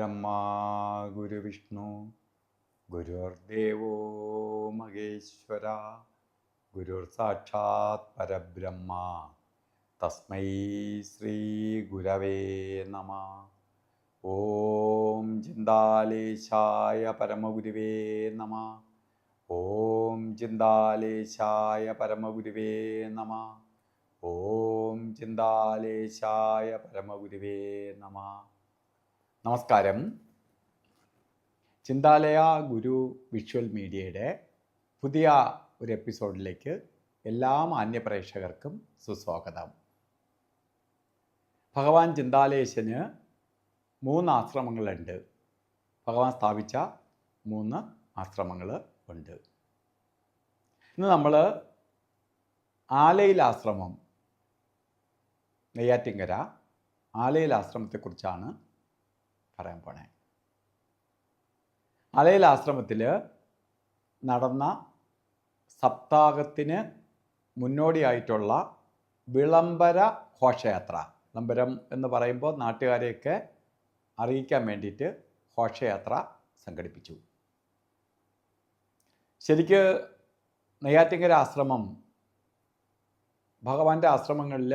ബ്രഹ്മ ഗുരുവിഷ്ണു ഗുരുർദേവോ മഹേശ്വര ഗുരുർ സാക്ഷാത് പരബ്രഹ്മ തസ്മൈ ശ്രീ ഗുരവേ നമ ഓം ചിന്താലേശായ പരമഗുരുവേ നമ ഓം ചിന്താലേശായ പരമഗുരുവേ നമ ഓം ചിന്താലേശായ പരമഗുരുവേ നമ നമസ്കാരം. ചിന്താലയ ഗുരു വിഷ്വൽ മീഡിയയുടെ പുതിയ ഒരു എപ്പിസോഡിലേക്ക് എല്ലാ മാന്യ പ്രേക്ഷകർക്കും സുസ്വാഗതം. ഭഗവാൻ ചിന്താലേശന് മൂന്ന് ആശ്രമങ്ങളുണ്ട്. ഭഗവാൻ സ്ഥാപിച്ച മൂന്ന് ആശ്രമങ്ങൾ ഉണ്ട്. ഇന്ന് നമ്മൾ ആലയിൽ ആശ്രമം നെയ്യാറ്റിങ്കര ആലയിൽ ആശ്രമത്തെക്കുറിച്ചാണ് പറയാൻ പോണേ. അലയിൽ ആശ്രമത്തിൽ നടന്ന സപ്താഹത്തിന് മുന്നോടിയായിട്ടുള്ള വിളംബര ഘോഷയാത്ര. വിളംബരം എന്ന് പറയുമ്പോൾ നാട്ടുകാരെയൊക്കെ അറിയിക്കാൻ വേണ്ടിയിട്ട് ഘോഷയാത്ര സംഘടിപ്പിച്ചു. ശരിക്ക് നെയ്യാറ്റിങ്കര ആശ്രമം ഭഗവാന്റെ ആശ്രമങ്ങളിൽ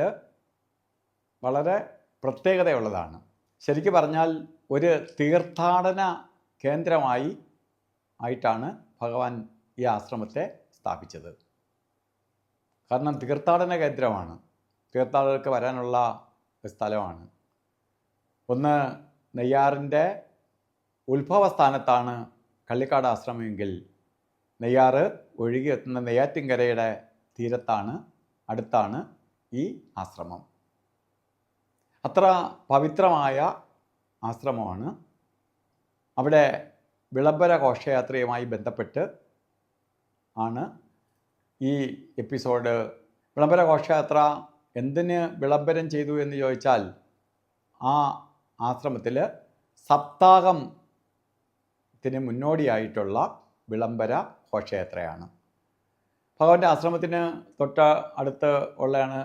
വളരെ പ്രത്യേകതയുള്ളതാണ്. ശരിക്ക് പറഞ്ഞാൽ ഒരു തീർത്ഥാടന കേന്ദ്രമായി ആയിട്ടാണ് ഭഗവാൻ ഈ ആശ്രമത്തെ സ്ഥാപിച്ചത്. കാരണം തീർത്ഥാടന കേന്ദ്രമാണ്. തീർത്ഥാടകർക്ക് വരാനുള്ള സ്ഥലമാണ്. ഒന്ന് നെയ്യാറിന്റെ ഉത്ഭവസ്ഥാനത്താണ് കള്ളിക്കാട് ആശ്രമമെങ്കിൽ നെയ്യാറ് ഒഴുകിയെത്തുന്ന നെയ്യാറ്റിൻകരയുടെ തീരത്താണ് അടുത്താണ് ഈ ആശ്രമം. അത്ര പവിത്രമായ ആശ്രമമാണ്. അവിടെ വിളംബര ഘോഷയാത്രയുമായി ബന്ധപ്പെട്ട് ആണ് ഈ എപ്പിസോഡ്. വിളംബര ഘോഷയാത്ര എന്തിന് വിളംബരം ചെയ്തു എന്ന് ചോദിച്ചാൽ ആ ആശ്രമത്തിൽ സപ്താഹത്തിന് മുന്നോടിയായിട്ടുള്ള വിളംബര ഘോഷയാത്രയാണ്. ഭഗവാന്റെ ആശ്രമത്തിന് തൊട്ട് അടുത്ത് ഉള്ളതാണ്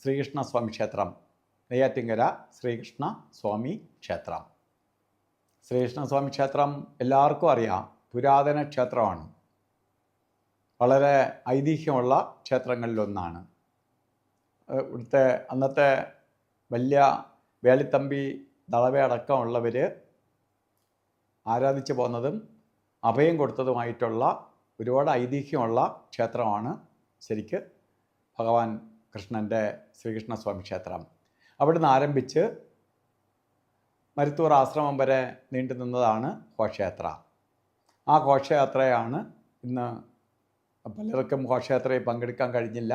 ശ്രീകൃഷ്ണ സ്വാമി ക്ഷേത്രം. നെയ്യാറ്റിങ്കര ശ്രീകൃഷ്ണ സ്വാമി ക്ഷേത്രം. ശ്രീകൃഷ്ണ സ്വാമി ക്ഷേത്രം എല്ലാവർക്കും അറിയാം. പുരാതന ക്ഷേത്രമാണ്. വളരെ ഐതിഹ്യമുള്ള ക്ഷേത്രങ്ങളിലൊന്നാണ്. ഇവിടുത്തെ അന്നത്തെ വലിയ വേളിത്തമ്പി ദളവ അടക്കമുള്ളവർ ആരാധിച്ചു പോകുന്നതും അഭയം കൊടുത്തതുമായിട്ടുള്ള ഒരുപാട് ഐതിഹ്യമുള്ള ക്ഷേത്രമാണ് ശരിക്ക് ഭഗവാൻ കൃഷ്ണന്റെ ശ്രീകൃഷ്ണസ്വാമി ക്ഷേത്രം. അവിടുന്ന് ആരംഭിച്ച് മരുത്തൂർ ആശ്രമം വരെ നീണ്ടു നിന്നതാണ് ഘോഷയാത്ര. ആ ഘോഷയാത്രയാണ് ഇന്ന് പലർക്കും ഘോഷയാത്രയിൽ പങ്കെടുക്കാൻ കഴിഞ്ഞില്ല.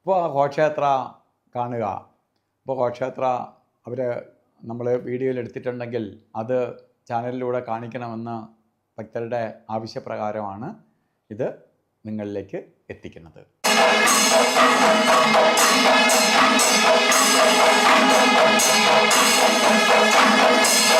അപ്പോൾ ആ ഘോഷയാത്ര കാണുക. അപ്പോൾ ഘോഷയാത്ര അവർ നമ്മൾ വീഡിയോയിൽ എടുത്തിട്ടുണ്ടെങ്കിൽ അത് ചാനലിലൂടെ കാണിക്കണമെന്ന് ഭക്തരുടെ ആവശ്യപ്രകാരമാണ് ഇത് നിങ്ങളിലേക്ക് എത്തിക്കുന്നത്. Thank you.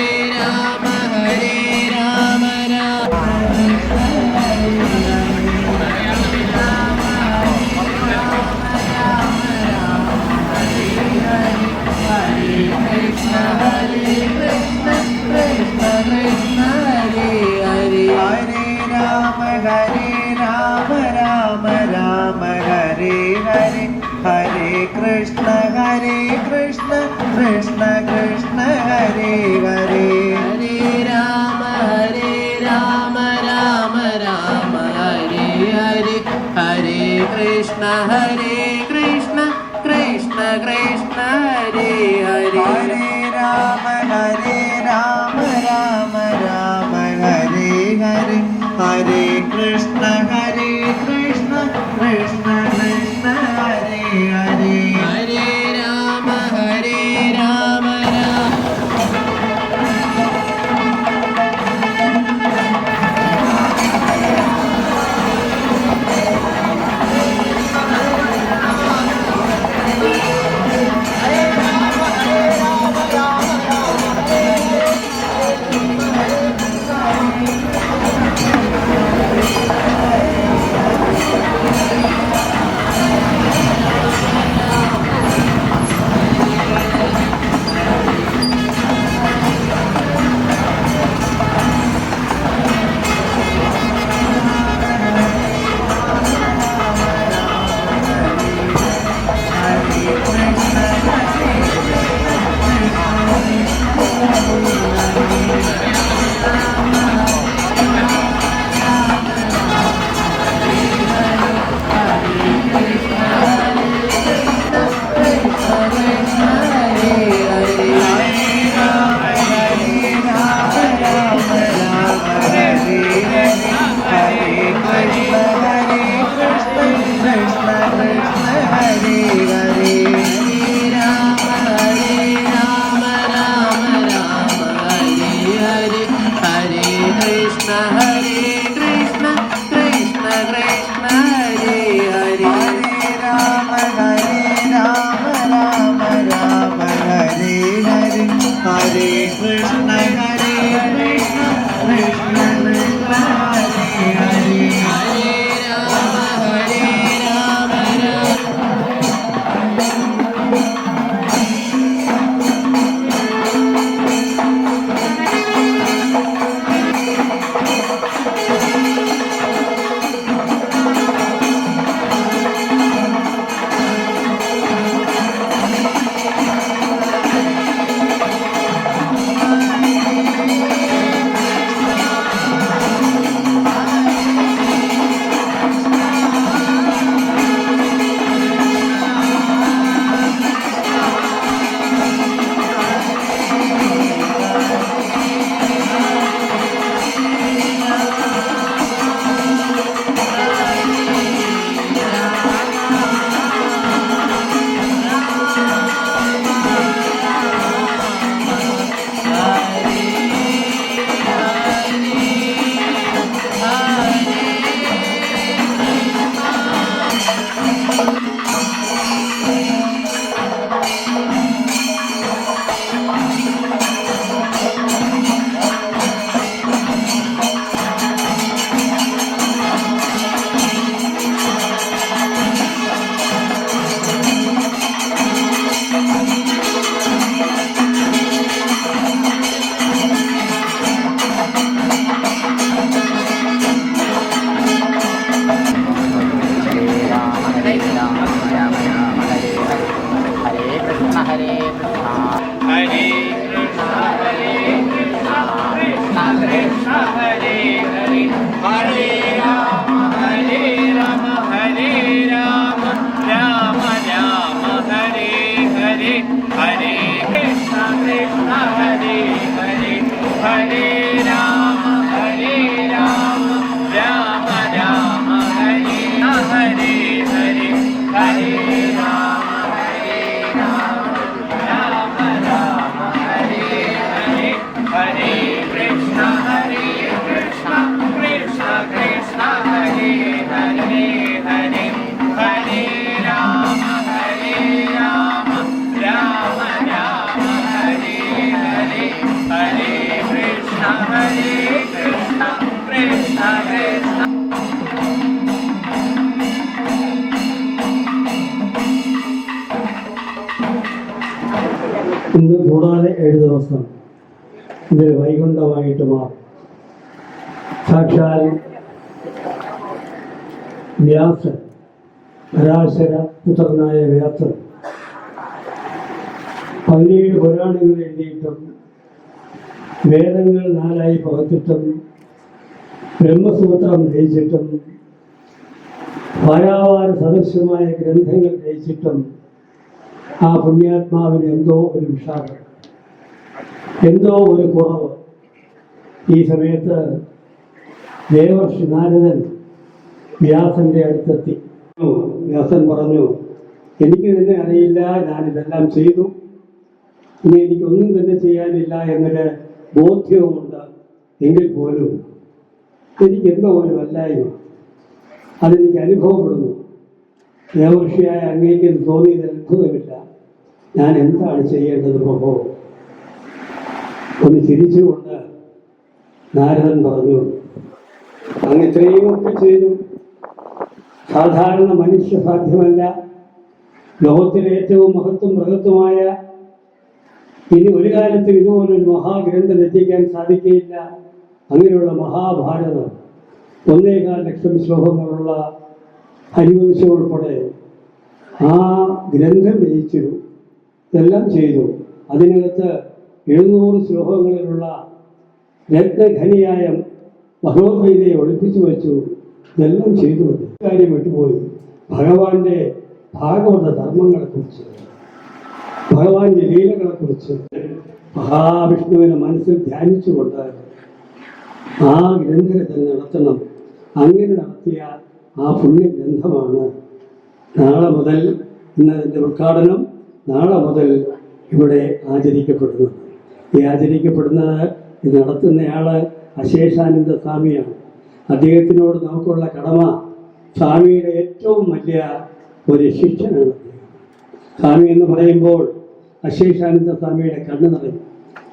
ഇന്ന് ഇതൊരു വൈകുണ്ഠമായിട്ട് മാറും. സാക്ഷാൽ വ്യാസൻ പരാശര പുത്രനായ വ്യാസൻ പതിനേഴ് പുരാണങ്ങൾ എഴുതിയിട്ടും വേദങ്ങൾ നാലായി പകർത്തിട്ടും ബ്രഹ്മസൂത്രം രചിച്ചിട്ടും പരാവാര സദൃശമായ ഗ്രന്ഥങ്ങൾ രചിച്ചിട്ടും ആ പുണ്യാത്മാവിന് എന്തോ ഒരു വിഷാദം എന്തോ ഒരു കുറവ്. ഈ സമയത്ത് ദേവർഷി നാരദൻ വ്യാസന്റെ അടുത്തെത്തി. വ്യാസൻ പറഞ്ഞു എനിക്ക് തന്നെ അറിയില്ല ഞാൻ ഇതെല്ലാം ചെയ്തു. ഇനി എനിക്കൊന്നും തന്നെ ചെയ്യാനില്ല എന്നൊരു ബോധ്യവുമുണ്ട് എങ്കിൽ പോലും എനിക്ക് എന്തോ ഒരു വല്ലായ്മ. അതെനിക്ക് അനുഭവപ്പെടുന്നു. ദേവർഷിയായ അങ്ങേക്ക് തോന്നിയത് അത്ഭുതമില്ല. ഞാൻ എന്താണ് ചെയ്യേണ്ടത് പ്രഭോ? ഒന്ന് ചിരിച്ചുകൊണ്ട് നാരദൻ പറഞ്ഞു അങ്ങ് ഇത്രയും ഒക്കെ ചെയ്തു. സാധാരണ മനുഷ്യ സാധ്യമല്ല. ലോകത്തിലെ ഏറ്റവും മഹത്വം മൃഗത്വമായ ഇനി ഒരു കാലത്തും ഇതുപോലൊരു മഹാഗ്രന്ഥം എത്തിക്കാൻ സാധിക്കുകയില്ല. അങ്ങനെയുള്ള മഹാഭാരതം ഒന്നേകാൽ ലക്ഷം ശ്ലോകങ്ങളുള്ള ഹരിവംശം ഉൾപ്പെടെ ആ ഗ്രന്ഥം രചിച്ചു. ഇതെല്ലാം ചെയ്തു. അതിനകത്ത് എഴുന്നൂറ് ശ്ലോകങ്ങളിലുള്ള രത്നഖനിയായ ഭഗവത്ഗീതയെ ഒളിപ്പിച്ചു വച്ചു. ഇതെല്ലാം ചെയ്തു കാര്യം വിട്ടുപോയി. ഭഗവാന്റെ ഭാഗവത ധർമ്മങ്ങളെക്കുറിച്ച് ഭഗവാന്റെ ലീലകളെക്കുറിച്ച് മഹാവിഷ്ണുവിനെ മനസ്സിൽ ധ്യാനിച്ചുകൊണ്ട് ആ ഗ്രന്ഥരചന നടത്തണം. അങ്ങനെ നടത്തിയ ആ പുണ്യഗ്രന്ഥമാണ് നാളെ മുതൽ ഇന്നതിന്റെ ഉദ്ഘാടനം നാളെ മുതൽ ഇവിടെ ആചരിക്കപ്പെടുന്നത്. ഈ ആചരിക്കപ്പെടുന്നത് ഇത് നടത്തുന്നയാൾ അശേഷാനന്ദ സ്വാമിയാണ്. അദ്ദേഹത്തിനോട് നമുക്കുള്ള കടമ സ്വാമിയുടെ ഏറ്റവും വലിയ ഒരു ശിക്ഷനാണ്. സ്വാമി എന്ന് പറയുമ്പോൾ അശേഷാനന്ദ സ്വാമിയുടെ കണ്ണ് നിറയും.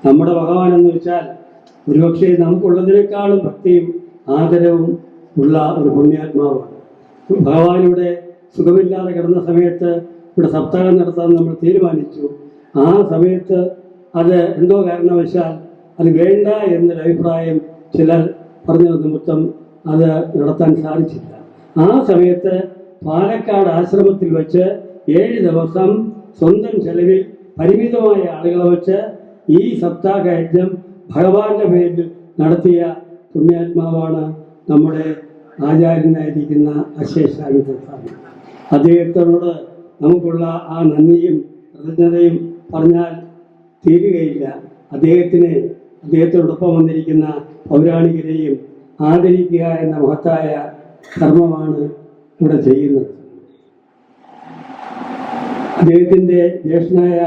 നമ്മുടെ ഭഗവാൻ എന്ന് വെച്ചാൽ ഒരുപക്ഷെ നമുക്കുള്ളതിനേക്കാളും ഭക്തിയും ആദരവും ഉള്ള ഒരു പുണ്യാത്മാവാണ്. ഭഗവാനിവിടെ സുഖമില്ലാതെ കിടന്ന സമയത്ത് ഇവിടെ സപ്താഹം നടത്താൻ നമ്മൾ തീരുമാനിച്ചു. ആ സമയത്ത് അത് എന്തോ കാരണവശാൽ അത് വേണ്ട എന്നൊരു അഭിപ്രായം ചിലർ പറഞ്ഞ നിമിത്തം അത് നടത്താൻ സാധിച്ചില്ല. ആ സമയത്ത് പാലക്കാട് ആശ്രമത്തിൽ വെച്ച് ഏഴ് ദിവസം സ്വന്തം ചെലവിൽ പരിമിതമായ ആളുകളെ വെച്ച് ഈ സപ്താഹ യജ്ഞം ഭഗവാന്റെ പേരിൽ നടത്തിയ പുണ്യാത്മാവാണ് നമ്മുടെ ആചാര്യനായിരിക്കുന്ന അശേഷാനന്ദ സ്വാമി അദ്ദേഹത്തിനോട് നമുക്കുള്ള ആ നന്ദിയും കൃതജ്ഞതയും പറഞ്ഞാൽ തീരുകയില്ല. അദ്ദേഹത്തിന് അദ്ദേഹത്തോടൊപ്പം വന്നിരിക്കുന്ന പൗരാണികരെയും ആദരിക്കുക എന്ന മഹത്തായ കർമ്മമാണ് ഇവിടെ ചെയ്യുന്നത്. അദ്ദേഹത്തിന്റെ ജ്യേഷ്ഠനായ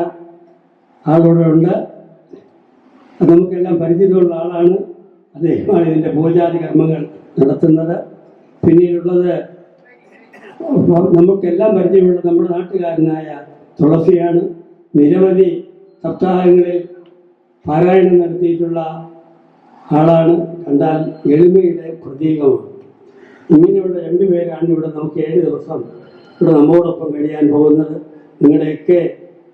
ആളോടെ ഉണ്ട്. അത് നമുക്കെല്ലാം പരിചിതമുള്ള ആളാണ്. അദ്ദേഹമാണ് ഇതിന്റെ പൂജാതി കർമ്മങ്ങൾ നടത്തുന്നത്. പിന്നീടുള്ളത് നമുക്കെല്ലാം പരിചയമുള്ള നമ്മുടെ നാട്ടുകാരനായ തുളസിയാണ്. നിരവധി സപ്താഹങ്ങളിൽ പാരായണം നടത്തിയിട്ടുള്ള ആളാണ്. കണ്ടാൽ എളിമയുടെ പ്രതീകമാണ്. ഇങ്ങനെയുള്ള രണ്ടുപേരാണ് ഇവിടെ നമുക്ക് ഏഴ് ദിവസം ഇവിടെ നമ്മോടൊപ്പം കഴിയാൻ പോകുന്നത്. നിങ്ങളുടെയൊക്കെ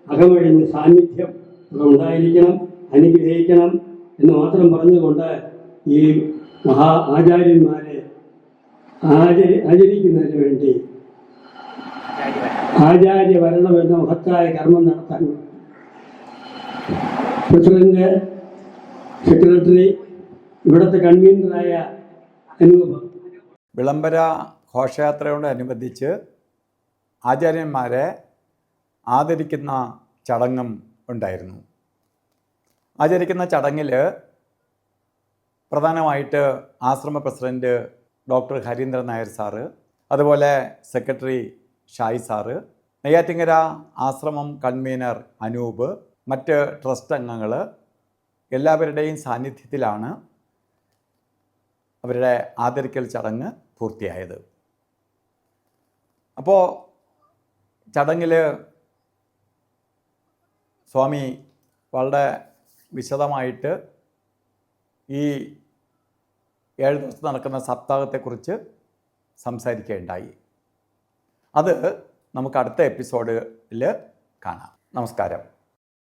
അകമഴിഞ്ഞ് സാന്നിധ്യം ഇവിടെ ഉണ്ടായിരിക്കണം അനുഗ്രഹിക്കണം എന്ന് മാത്രം പറഞ്ഞുകൊണ്ട് ഈ മഹാ ആചാര്യന്മാരെ ആചരി ആചരിക്കുന്നതിന് വേണ്ടി ആചാര്യ വരണമെന്ന മഹത്തായ കർമ്മം നടത്താൻ പ്രസിഡന്റ് സെക്രട്ടറി ഇവിടുത്തെ കൺവീനറായ അനൂപ്. വിളംബര ഘോഷയാത്രയോടനുബന്ധിച്ച് ആചാര്യന്മാരെ ആദരിക്കുന്ന ചടങ്ങും ഉണ്ടായിരുന്നു. ആചരിക്കുന്ന ചടങ്ങിൽ പ്രധാനമായിട്ട് ആശ്രമ president doctor Harindra Nair sir അതുപോലെ സെക്രട്ടറി ഷായി സാറ് നെയ്യാറ്റിങ്ങര ആശ്രമം കൺവീനർ അനൂപ് മറ്റ് ട്രസ്റ്റ് അംഗങ്ങൾ എല്ലാവരുടെയും സാന്നിധ്യത്തിലാണ് അവരുടെ ആദരിക്കൽ ചടങ്ങ് പൂർത്തിയായത്. അപ്പോൾ ചടങ്ങിൽ സ്വാമി വളരെ വിശദമായിട്ട് ഈ ഏഴ് ദിവസം നടക്കുന്ന സപ്താഹത്തെക്കുറിച്ച് സംസാരിക്കുകയുണ്ടായി. അത് നമുക്ക് അടുത്ത എപ്പിസോഡിൽ കാണാം. നമസ്കാരം.